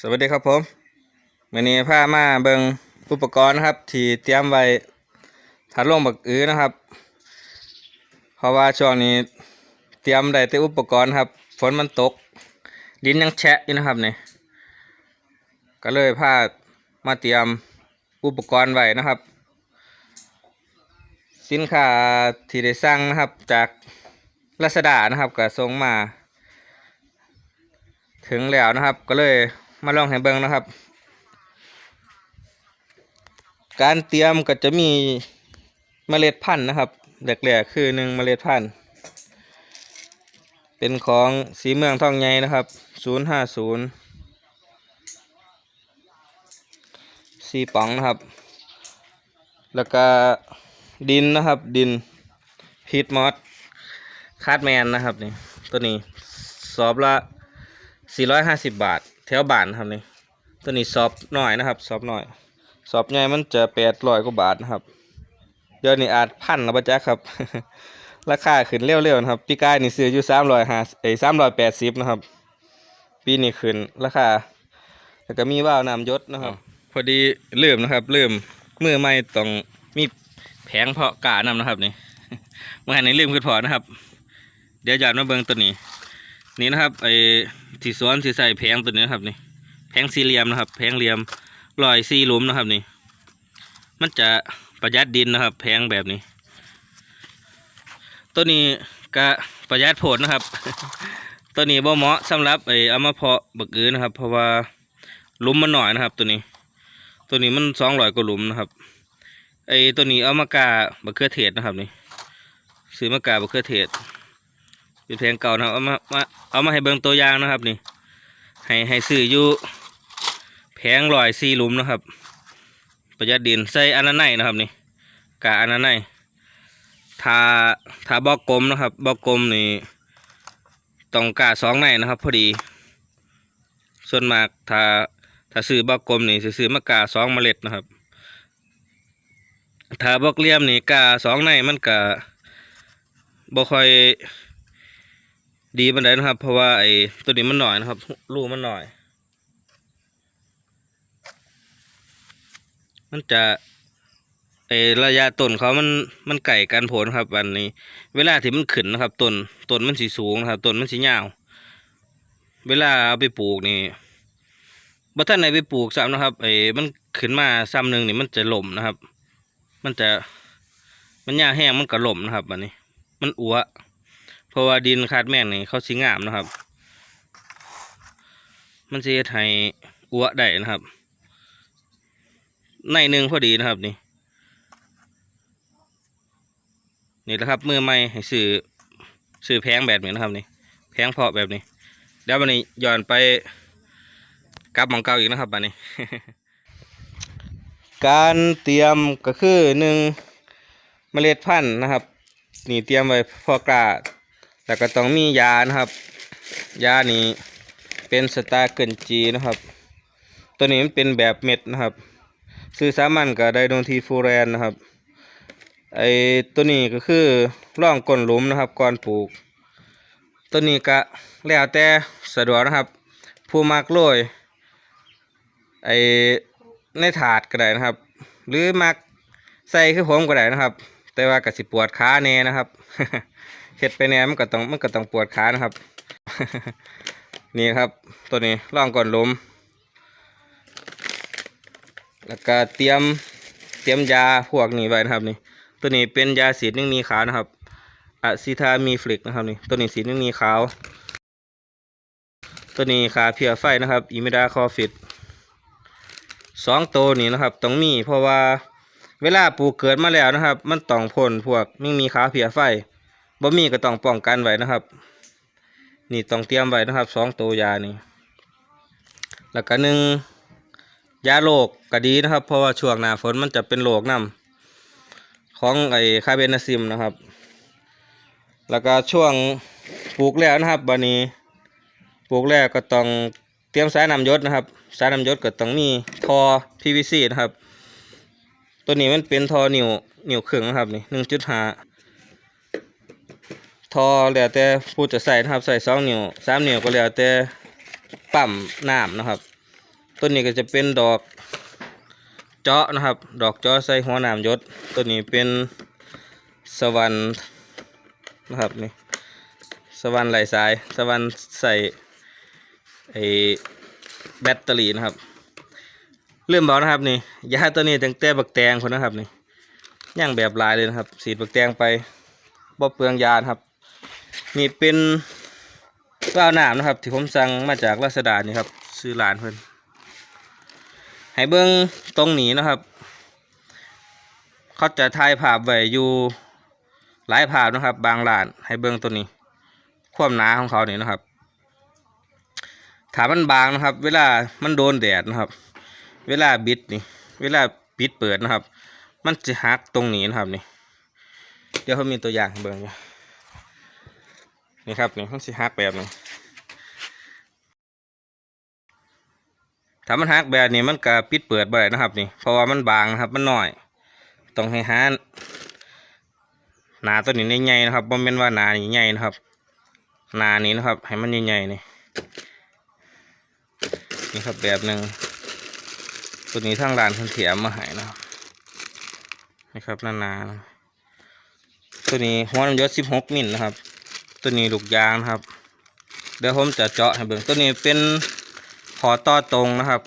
สวัสดีครับผมวันนี้พามาเบิงอุปกรณ์นะครับ ที่เตรียมไว้ถัดลงบักอื้อนะครับ เพราะว่าช่วงนี้เตรียมได้แต่อุปกรณ์ครับ ฝนมันตก ดินยังแฉะอยู่นะครับเนี่ก็เลยพามาเตรียมอุปกรณ์ไว้นะครับ สินค้าที่ได้สั่งนะครับจากลาซาด้านะครับก็ส่งมา ถึงแล้วนะครับก็เลย มาลองให้เบิ่งนะครับ การเตรียมก็จะมีเมล็ดพันธุ์นะครับแรกๆคือหนึ่งเมล็ดพันธุ์ เป็นของสีเมืองทองใหญ่นะครับศูนย์ห้าศูนย์สีป๋องนะครับ แล้วก็ดินนะครับดินพีทมอสคาดแมนนะครับนี่ตัวนี้สอบละ 450 บาท แถวบ้านครับนี่ตัวนี้สอบหน่อยนะครับสอบหน่อยสอบใหญ่มันจะ800กว่าบาทนะครับเดี๋ยวนี้อาจพันนะปะจ๊ะครับ ราคาขึ้นเร็วๆนะครับปีกายนี่ซื้ออยู่350เอ้สามรอย380นะครับ ปีนี้ขึ้นราคาแล้วก็มีว่าวน้ำยศนะครับ พอดีลืมนะครับลืมมือใหม่ต้องมีแผงเพาะกานํนะครับนี่เมื่อไหร่ลืมคือพอนะครับ เดี๋ยวหยอดมาเบิ่งตัวนี้ นี่นะครับไอ ที่สวนที่ใส่แผงตัวนี้นะครับนี่แผงสี่เหลี่ยมนะครับ แผงเหลี่ยมลอยสี่หลุมนะครับนี่ มันจะประหยัดดินนะครับ แผงแบบนี้ ตัวนี้ก็ประหยัดผลนะครับ ตัวนี้บ่เหมาะสำหรับไอ้อามาเพาะบักอือนะครับ เพราะว่าหลุมมันหน่อยนะครับ ตัวนี้ ตัวนี้มันสองร้อยกว่าหลุมนะครับไอ้ตัวนี้เอามากาบักเขือเทศนะครับนี่ซื้อมากาบักเขือเทศ เป็นแผงเก่านะเอามามาเอามาให้เบิ่งตัวอย่างนะครับนี่ ให้ให้ซื้ออยู่แผงลอยสี่หลุมนะครับ ประหยัดดินใส่อันนั้นในนะครับนี่กะอันนั้นในทาทาบอกกลมนะครับบอกกลมนี่ต้องกาสองในนะครับ พอดี ส่วนมากถ้าถ้าซื้อบอกกลมนี่ซื้อมากาสองเมล็ดนะครับถ้าบอกเลี่ยมนี่กาสองในมันกะบ่ค่อย ดีบันไดนะครับ เพราะว่าไอ้ตัวนี้มันหน่อยนะครับลูมันหน่อย มันจะไอ้ระยะต้นเขามันมันไก่กันผลครับวันนี้ เวลาที่มันขึ้นนะครับต้นต้นมันสีสูงนะครับต้นมันสียาว เวลาเอาไปปลูกนี่บัท่านไหนไปปลูกซ้ำนะครับไอ้มันขึ้นมาซ้ำหนึ่งนี่มันจะหล่มนะครับ มันจะมันหญ้าแห้งมันก็หล่มนะครับวันนี้ มันอัว เพราะว่าดินคาดแม่งนี่เขาสิงามนะครับ มันจะให้อัวได้นะครับ ในหนึ่งพอดีนะครับนี่ นี่แหละครับมือใหม่ให้ซื้อซื้อแพงแบบนี้นะครับนี่แพงเพาะแบบนี้เดี๋ยววันนี้ย้อนไปกลับหมองเก่าอีกนะครับบันนี้ การเตรียมก็คือหนึ่งเมล็ดพันธุ์นะครับ นี่เตรียมไว้พอกล้า แล้วก็ต้องมียานะครับ ยานี้เป็นสตาร์เกินจีนะครับ ตัวนี้มันเป็นแบบเม็ดนะครับ ซื้อสามัญกับไดโนทีฟูแรนนะครับไอตัวนี้ก็คือร่องก้นหลุมนะครับก่อนปลูก ตัวนี้ก็แล้วแต่สะดวกนะครับ ผู้มักโรยไอในถาดก็ได้นะครับ หรือมักใส่คือผมก็ได้นะครับ แต่ว่าก็สิปวดขาแน่นะครับ เฮ็ดไปแหนมันก็ต้องมันก็ต้องปวดขานะครับ นี่ครับตัวนี้ร่องก่อนล้มแล้วก็เตรียมเตรียมยาพวกนี้ไว้นะครับนี่ ตัวนี้เป็นยาสีดนึ่งมีขาวนะครับอะซิทามีฟลิกนะครับนี่ตัวนี้สีดนึ่งมีขาว ตัวนี้ขาเพียไฟนะครับอิมิดาคอฟิตสองตัวนี้นะครับต้องมีเพราะว่าเวลาปลูกเกิดมาแล้วนะครับ มันต้องพ่นพวกมิ่งมีขาเพียไฟ บ่มีก็ต้องป้องกันไว้นะครับ นี่ต้องเตรียมไว้นะครับสองตัวยานี่แล้วก็หนึ่งยาโรคก็ดีนะครับ เพราะว่าช่วงหน้าฝนมันจะเป็นโรคนํของไอ้คาเบนาซิมนะครับ แล้วก็ช่วงปลูกแล้วนะครับบันนี้ปลูกแล้วก็ต้องเตรียมสายน้ำยศนะครับสายน้ำยศก็ต้องมีทอ PVC นะครับ ตัวนี้มันเป็นทอนิ้วนิ้วครึ่งนะครับนี่หนึ่งจุดห้า ทอแล้วแต่ผู้จะใส่นะครับใส่สองนิ้วสามนิ้วก็แล้วแต่ปั๊มน้ำนะครับ ต้นนี้ก็จะเป็นดอกเจาะนะครับ ดอกเจาะใส่หัวหนามยศต้นนี้เป็นสวรรค์นะครับนี่สวรรค์ไหลสาย สวรรค์ใส่ไอแบตเตอรี่นะครับเริ่มบอกนะครับนี่ยาตัวนี้ตั้งแต่บักแตงคนนะครับนี่ย่างแบบลายเลยนะครับ สีดบักแตงไปบ่เปลืองยานครับ นี่เป็นว่าวน้ำนะครับ ที่ผมสั่งมาจากราษฎานี่ครับ ซื้อร้านเพิ่นให้เบิ้งตรงนี้นะครับ เขาจะถ่ายภาพไว้อยู่หลายภาพนะครับ บางร้านให้เบิ้งตัวนี้ ความหนาของเขานี่นะครับถามมันบางนะครับ เวลามันโดนแดดนะครับ เวลาบิดนี่ เวลาปิดเปิดนะครับ มันจะหักตรงนี้นะครับนี่ เดี๋ยวเขามีตัวอย่างเบิ้งอยู่ นี่ครับนี่มันสิหักแบบนี้ถ้ามันหักแบบนี้มันก็ปิดเปิดบ่ได้นะครับ นี่ เพราะว่ามันบางนะครับ มันน้อย ต้องให้หาหนาตัวนี้ใหญ่ๆนะครับบ่แม่นว่าหนานี่ใหญ่นะครับ หนานี้นะครับ ให้มันใหญ่ๆนี่นี่ครับแบบหนึ่งตัวนี้ทางร้านเพิ่นเถียมมาให้นะครับนี่ครับหนาๆนะตัวนี้หัวน้ำยศ16มิลนะครับ ตัวนี้ลูกยางนะครับ เดี๋ยวผมจะเจาะให้เบิ่งตัวนี้เป็นขอต่อตรงนะครับ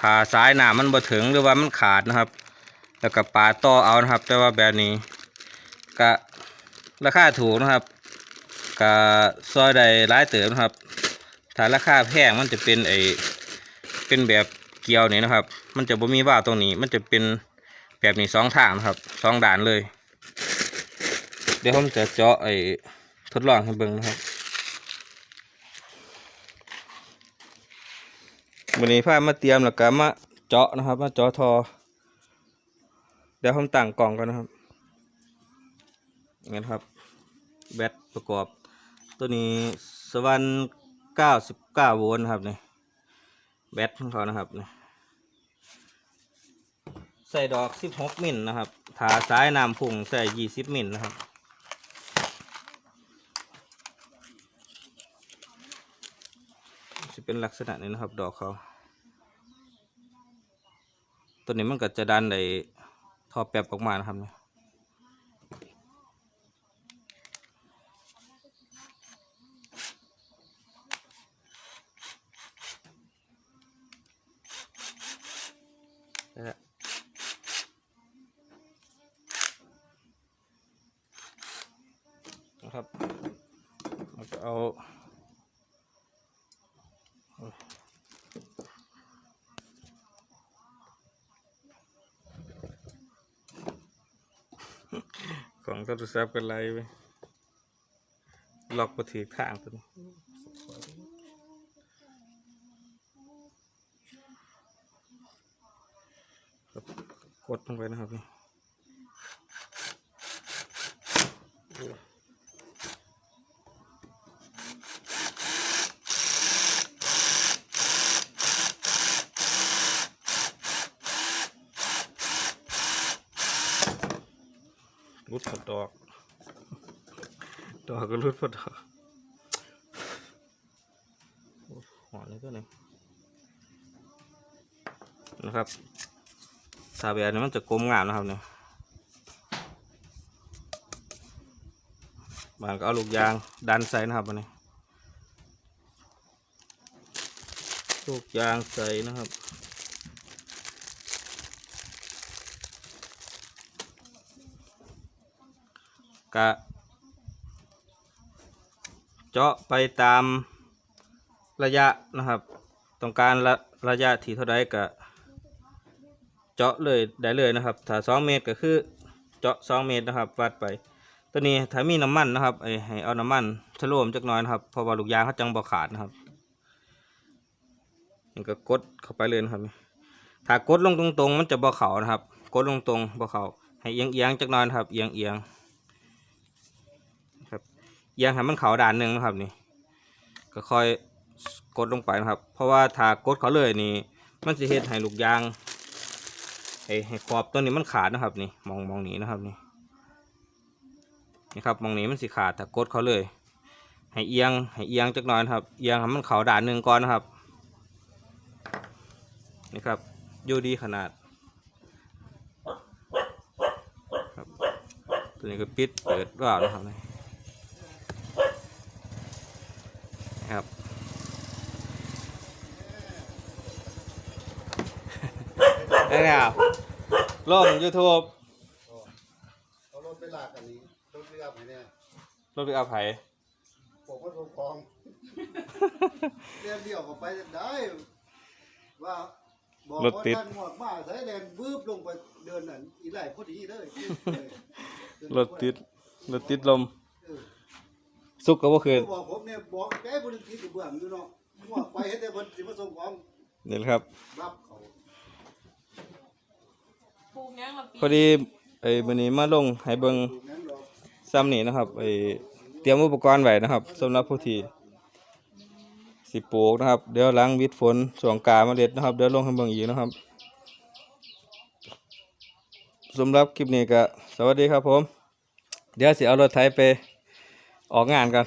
ถ้าสายหนามันบ่ถึงหรือว่ามันขาดนะครับ แล้วก็ปาต่อเอานะครับ แต่ว่าแบบนี้ก็ราคาถูกนะครับก็ซอยใดร้ายเติมนะครับถ้าราคาแพงมันจะเป็นไอเป็นแบบเกลียวนี่นะครับ มันจะบ่มีว่าตรงนี้ มันจะเป็นแบบนี้สองทางนะครับสองด่านเลย เดี๋ยวผมจะเจาะไอ ทดลองให้เบิ่งนะครับวันนี้พามาเตรียมแล้วก็มาเจาะนะครับ มาเจาะทอ เดี๋ยวผมตั้งกล่องกันนะครับอย่างนี้ครับ แบตประกอบ ตัวนี้สวรรค์99โวลต์นะครับเนี่ยแบตของเขานะครับเนี่ยใส่ดอก16มิลนะครับถาสายน้ำพุ่งใส่20มิลนะครับ จะ เป็นลักษณะนี้นะครับ ดอกเขาตัวนี้มันก็จะดันในท่อแป๊บออกมานะครับเนี่ยนะครับแล้วก็เอาโอ้ย ของโทรศัพท์กันไรไปล็อกประถือข้างตัวนี้กดลงไปนะครับ รุดพอดอก ดอกก็รุดพอดอกหอนเลยตัวนี้นะครับถ้าแบบนี้มันจะกลมงามนะครับเนี่ยบางก็เอาลูกยางดันใส่นะครับอันนี้ลูกยางใส่นะครับ กะเจาะไปตามระยะนะครับ ต้องการระระยะที่เท่าไรกะเจาะเลยได้เลยนะครับ ถ้าสองเมตรก็คือเจาะสองเมตรนะครับวัดไป ตัวนี้ถ้ามีน้ำมันนะครับไอ้ให้เอาน้ำมันชะโลมจักหน้อยนะครับเพราะว่าลูกยางเขาจังบ่ขาดนะครับนี่ก็กดเข้าไปเลยนะครับ ถ้ากดลงตรงๆ มันจะบ่เข่านะครับ กดลงตรงบ่เข่าให้เอียงเอียงๆจักหน้อยนะครับ เอียงเอียง เอียงให้มันเข่าด่านหนึ่งนะครับนี่ก็ค่อยกดลงไปนะครับ เพราะว่าถ้ากดเขาเลยนี่มันจะเฮ็ดให้ลูกยางให้ขอบตัวนี้มันขาดนะครับนี่มองมองนี้นะครับนี่นี่ครับมองนี้มันสิขาดถ้ากดเขาเลย ให้เอียงให้เอียงจักหน่อยนะครับเอียงให้มันเขาด่านหนึ่งก่อนนะครับนี่ครับอยู่ดีขนาดครับตัวนี้ก็ปิดเปิดว่านะครับนี่ ครับได้แล้วลง YouTube เอารถไปลากอันนี้รถเรือไปเนี่ยรถไปเอาไผ ผมก็ส่งของเรียนเดียวก็ไปได้ว่าบอกว่าท่านหมดมาใช้แรงวืบลงไปเดินนั่นอีไหลพอดีเลย รถติดรถติดลมเออ สุกก็บ่คืนบอกผมเนี่ยบอกแกบริษัทอยู่เบื้องอยู่เนาะหมดไปเฮ็ดแต่บนสิมาส่งของนี่แหละครับ รับเขาปลูกยังละปีพอดีไอ้บันนี้มาลงให้เบิ่งดูนั้นดอกซ้ำนี่นะครับไอ้เตรียมอุปกรณ์ไว้นะครับสำหรับผู้ที่สิปลูกนะครับ เดี๋ยวหล้างวิดฝนช่วงกาเมาเล็ดนะครับ เดี๋ยวลงให้เบิ่งอีกนะครับสำหรับคลิปนี้ก็สวัสดีครับผม เดี๋ยวสิเอารถไถไป ออกงานกัน